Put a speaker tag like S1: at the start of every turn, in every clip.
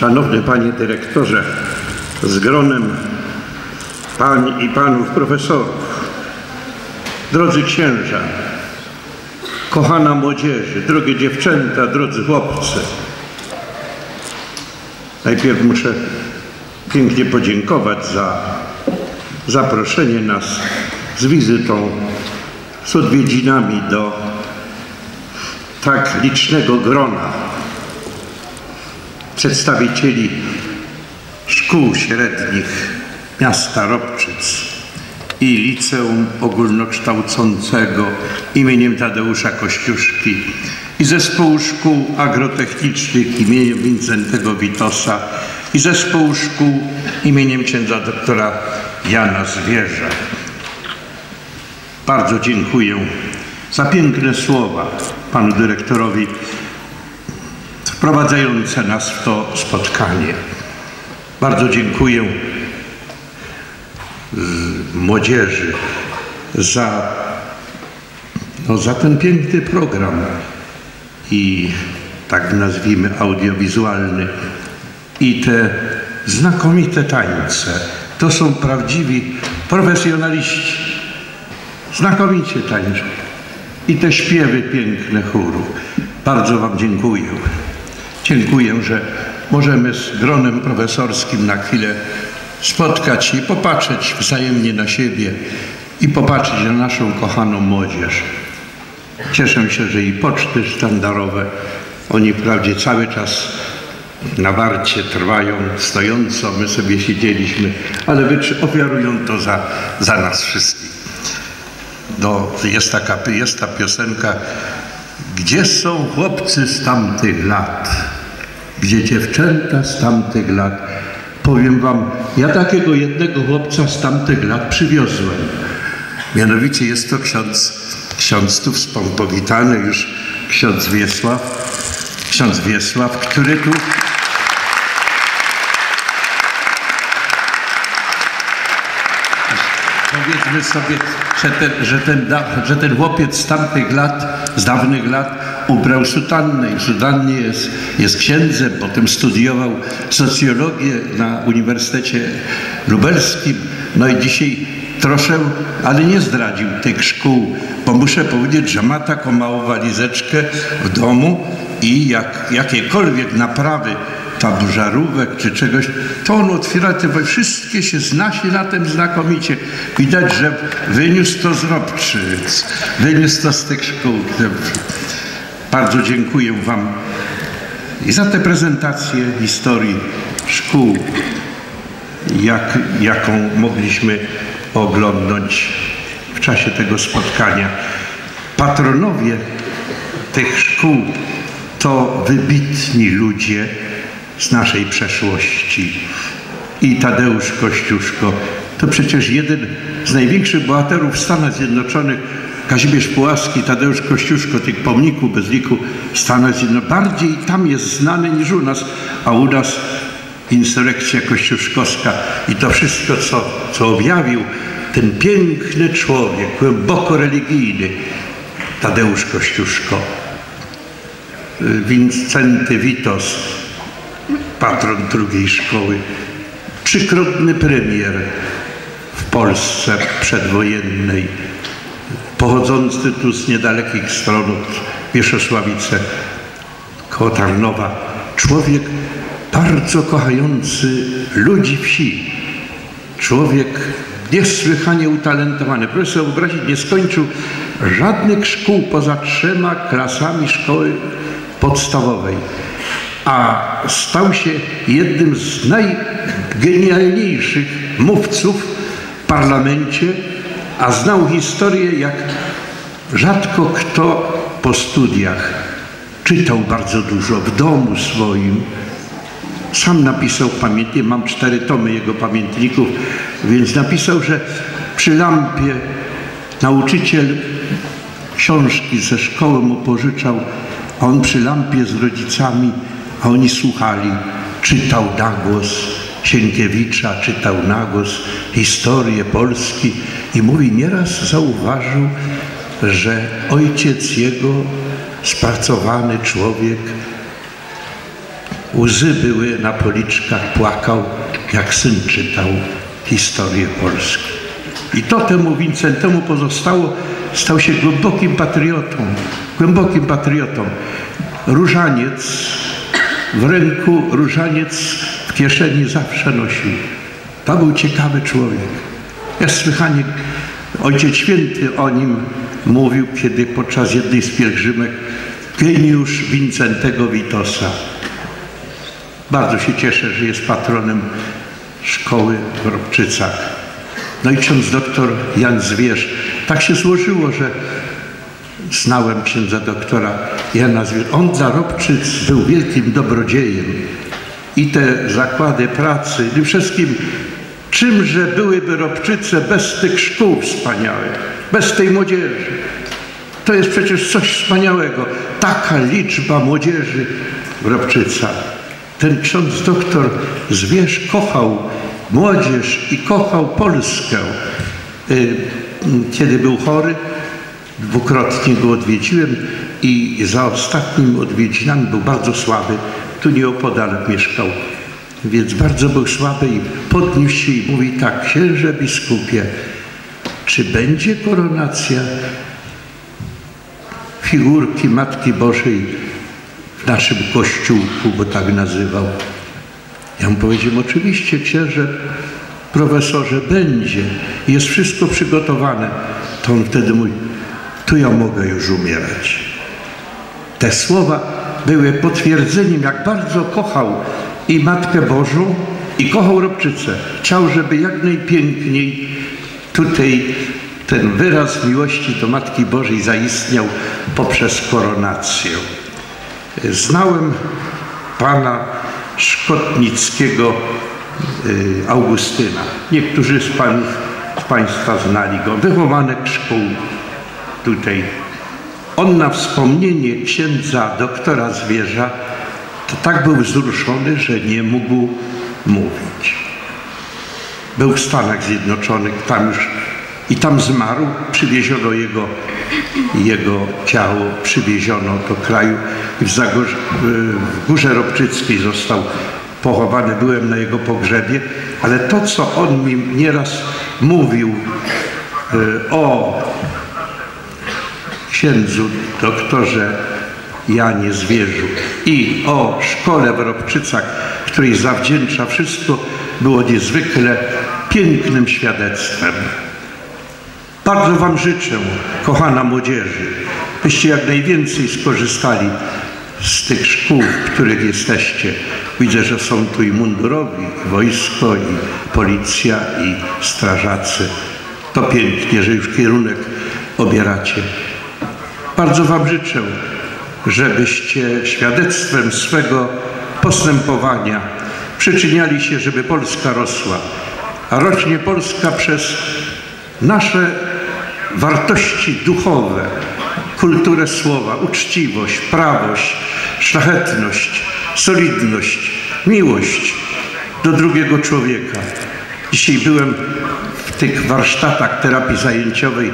S1: Szanowny Panie Dyrektorze, z gronem Pań i Panów Profesorów, drodzy księża, kochana młodzieży, drogie dziewczęta, drodzy chłopcy. Najpierw muszę pięknie podziękować za zaproszenie nas z wizytą, z odwiedzinami do tak licznego grona przedstawicieli szkół średnich miasta Robczyc i Liceum Ogólnokształcącego imieniem Tadeusza Kościuszki i Zespołu Szkół Agrotechnicznych imieniem Wincentego Witosa i Zespołu Szkół imieniem księdza doktora Jana Zwierza. Bardzo dziękuję za piękne słowa panu dyrektorowi wprowadzające nas w to spotkanie. Bardzo dziękuję młodzieży za, no, za ten piękny program i tak nazwijmy audiowizualny i te znakomite tańce. To są prawdziwi profesjonaliści. Znakomicie tańczą. I te śpiewy piękne chóru. Bardzo Wam dziękuję. Dziękuję, że możemy z gronem profesorskim na chwilę spotkać się i popatrzeć wzajemnie na siebie i popatrzeć na naszą kochaną młodzież. Cieszę się, że i poczty sztandarowe, oni wprawdzie cały czas na warcie trwają stojąco, my sobie siedzieliśmy, ale ofiarują to za, za nas wszystkich. Do, jest, taka, jest ta piosenka Gdzie są chłopcy z tamtych lat? Gdzie dziewczęta z tamtych lat? Powiem wam, ja takiego jednego chłopca z tamtych lat przywiozłem. Mianowicie jest to ksiądz, ksiądz tu powitany już ksiądz Wiesław, ksiądz Wiesław, który tu powiedzmy sobie, że ten, że ten, że ten chłopiec z tamtych lat, z dawnych lat ubrał sutannę i sutannie jest, jest księdzem, potem studiował socjologię na Uniwersytecie Lubelskim. No i dzisiaj troszkę, ale nie zdradził tych szkół, bo muszę powiedzieć, że ma taką małą walizeczkę w domu i jak, jakiekolwiek naprawy tam żarówek czy czegoś, to on otwiera te, wszystkie się zna się na tym znakomicie. Widać, że wyniósł to z Robczyc, wyniósł to z tych szkół. Bardzo dziękuję Wam i za tę prezentację historii szkół, jak, jaką mogliśmy oglądać w czasie tego spotkania. Patronowie tych szkół to wybitni ludzie z naszej przeszłości. I Tadeusz Kościuszko to przecież jeden z największych bohaterów Stanów Zjednoczonych Kazimierz Pułaski, Tadeusz Kościuszko, tych pomników bez liku Stanach Zjednoczonych, bardziej tam jest znany niż u nas, a u nas insurrekcja kościuszkowska i to wszystko, co, co objawił ten piękny człowiek, głęboko religijny, Tadeusz Kościuszko. Wincenty Witos, patron drugiej szkoły, trzykrotny premier w Polsce przedwojennej, pochodzący tu z niedalekich stron od Wierzchosławice, koło Tarnowa. Człowiek bardzo kochający ludzi wsi. Człowiek niesłychanie utalentowany. Proszę sobie wyobrazić, nie skończył żadnych szkół poza trzema klasami szkoły podstawowej, a stał się jednym z najgenialniejszych mówców w parlamencie a znał historię jak rzadko kto po studiach. Czytał bardzo dużo w domu swoim. Sam napisał pamiętnie, mam cztery tomy jego pamiętników, więc napisał, że przy lampie nauczyciel książki ze szkoły mu pożyczał, a on przy lampie z rodzicami, a oni słuchali. Czytał na głos Sienkiewicza, czytał na głos historię Polski i mówi, nieraz zauważył, że ojciec jego, spracowany człowiek, Łzy były na policzkach, płakał, jak syn czytał historię Polski. I to temu Wincentemu pozostało, stał się głębokim patriotą, głębokim patriotą. Różaniec w ręku, różaniec w kieszeni zawsze nosił. To był ciekawy człowiek. Ja słychanie Ojciec Święty o nim mówił, kiedy podczas jednej z pielgrzymek geniusz Wincentego Witosa. Bardzo się cieszę, że jest patronem szkoły w Robczycach. No i ksiądz doktor Jan Zwierz. Tak się złożyło, że znałem księdza doktora Jana Zwierz. On dla Robczyc był wielkim dobrodziejem. I te zakłady pracy, i wszystkim czymże byłyby Robczyce bez tych szkół wspaniałych, bez tej młodzieży. To jest przecież coś wspaniałego. Taka liczba młodzieży w Robczycach. Ten ksiądz doktor Zwierz kochał młodzież i kochał Polskę. Y, kiedy był chory, dwukrotnie go odwiedziłem i za ostatnim odwiedzinami był bardzo słaby. Tu nieopodal mieszkał, więc bardzo był słaby i podniósł się i mówi tak, księże biskupie, czy będzie koronacja figurki Matki Bożej w naszym kościółku, bo tak nazywał. Ja mu powiedziałem, oczywiście księże, profesorze, będzie. Jest wszystko przygotowane. To on wtedy mówi, tu ja mogę już umierać. Te słowa były potwierdzeniem, jak bardzo kochał i Matkę Bożą, i kochał Robczycę. Chciał, żeby jak najpiękniej tutaj ten wyraz miłości do Matki Bożej zaistniał poprzez koronację. Znałem pana Szkotnickiego y, Augustyna. Niektórzy z, panów, Państwa znali go. Wychowanek szkół tutaj. On na wspomnienie księdza doktora Zwierza to tak był wzruszony, że nie mógł mówić. Był w Stanach Zjednoczonych, tam już i tam zmarł, przywieziono jego, jego ciało, przywieziono do kraju i w, w Górze Robczyckiej został pochowany. Byłem na jego pogrzebie, ale to, co on mi nieraz mówił e, o księdzu doktorze Janie Zwierzu i o szkole w Robczycach, której zawdzięcza wszystko, było niezwykle pięknym świadectwem. Bardzo Wam życzę, kochana młodzieży, byście jak najwięcej skorzystali z tych szkół, w których jesteście. Widzę, że są tu i mundurowi, i wojsko, i policja, i strażacy. To pięknie, że już kierunek obieracie. Bardzo Wam życzę, żebyście świadectwem swego postępowania przyczyniali się, żeby Polska rosła. A rośnie Polska przez nasze wartości duchowe, kulturę słowa, uczciwość, prawość, szlachetność, solidność, miłość do drugiego człowieka. Dzisiaj byłem w tych warsztatach terapii zajęciowej.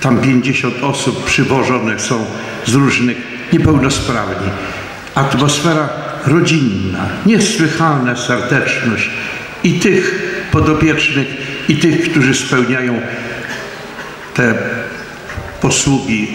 S1: Tam 50 osób przywożone są z różnych niepełnosprawni. Atmosfera rodzinna, niesłychana serdeczność i tych podopiecznych, i tych, którzy spełniają te posługi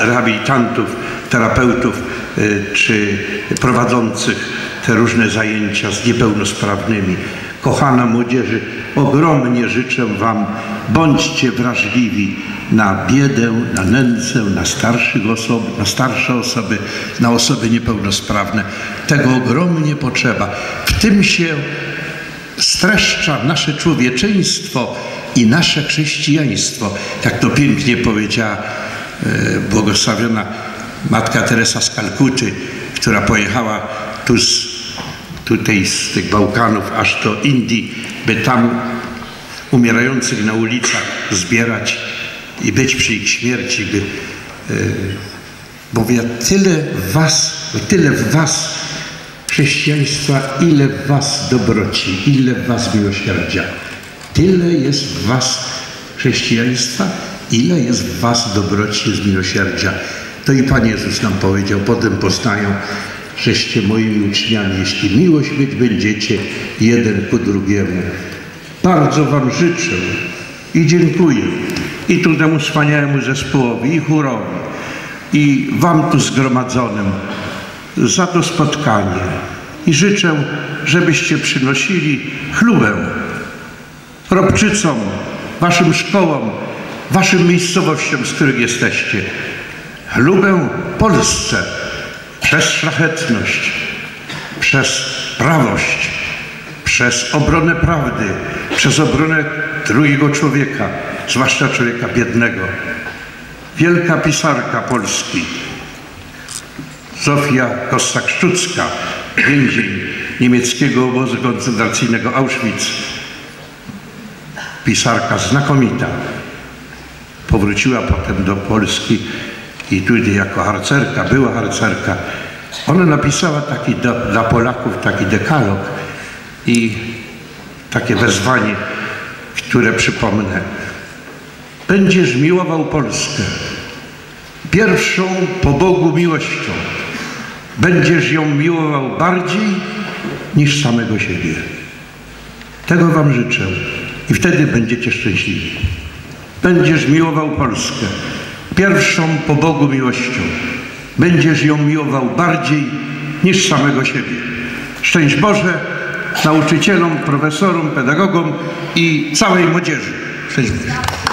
S1: rehabilitantów, terapeutów y, czy prowadzących te różne zajęcia z niepełnosprawnymi. Kochana młodzieży, ogromnie życzę Wam, bądźcie wrażliwi na biedę, na nędzę, na starszych osob, na starsze osoby, na osoby niepełnosprawne. Tego ogromnie potrzeba. W tym się streszcza nasze człowieczeństwo, i nasze chrześcijaństwo. Jak to pięknie powiedziała e, błogosławiona matka Teresa z Kalkuty, która pojechała tu z, tutaj z tych Bałkanów aż do Indii, by tam umierających na ulicach zbierać i być przy ich śmierci, by, e, tyle w was, tyle w was chrześcijaństwa, ile w was dobroci, ile w was miłosierdzia. Tyle jest w was chrześcijaństwa, ile jest w was dobroci, jest miłosierdzia. To i Pan Jezus nam powiedział, potem poznają, żeście moimi uczniami, jeśli miłość być będziecie jeden ku drugiemu. Bardzo Wam życzę i dziękuję i tu temu wspaniałemu zespołowi, i chórowi, i Wam tu zgromadzonym za to spotkanie. I życzę, żebyście przynosili chlubę Robczycom, Waszym szkołom, Waszym miejscowościom, z których jesteście. Chlubę Polsce przez szlachetność, przez prawość, przez obronę prawdy, przez obronę drugiego człowieka, zwłaszcza człowieka biednego. Wielka pisarka Polski, Zofia Kossak-Szczucka, więzień niemieckiego obozu koncentracyjnego Auschwitz. Pisarka znakomita. Powróciła potem do Polski i tutaj jako harcerka, była harcerka. Ona napisała taki do, dla Polaków taki dekalog i takie wezwanie, które przypomnę. Będziesz miłował Polskę pierwszą po Bogu miłością. Będziesz ją miłował bardziej niż samego siebie. Tego Wam życzę i wtedy będziecie szczęśliwi. Będziesz miłował Polskę pierwszą po Bogu miłością. Będziesz ją miłował bardziej niż samego siebie. Szczęść Boże nauczycielom, profesorom, pedagogom i całej młodzieży. Szczęść Boże.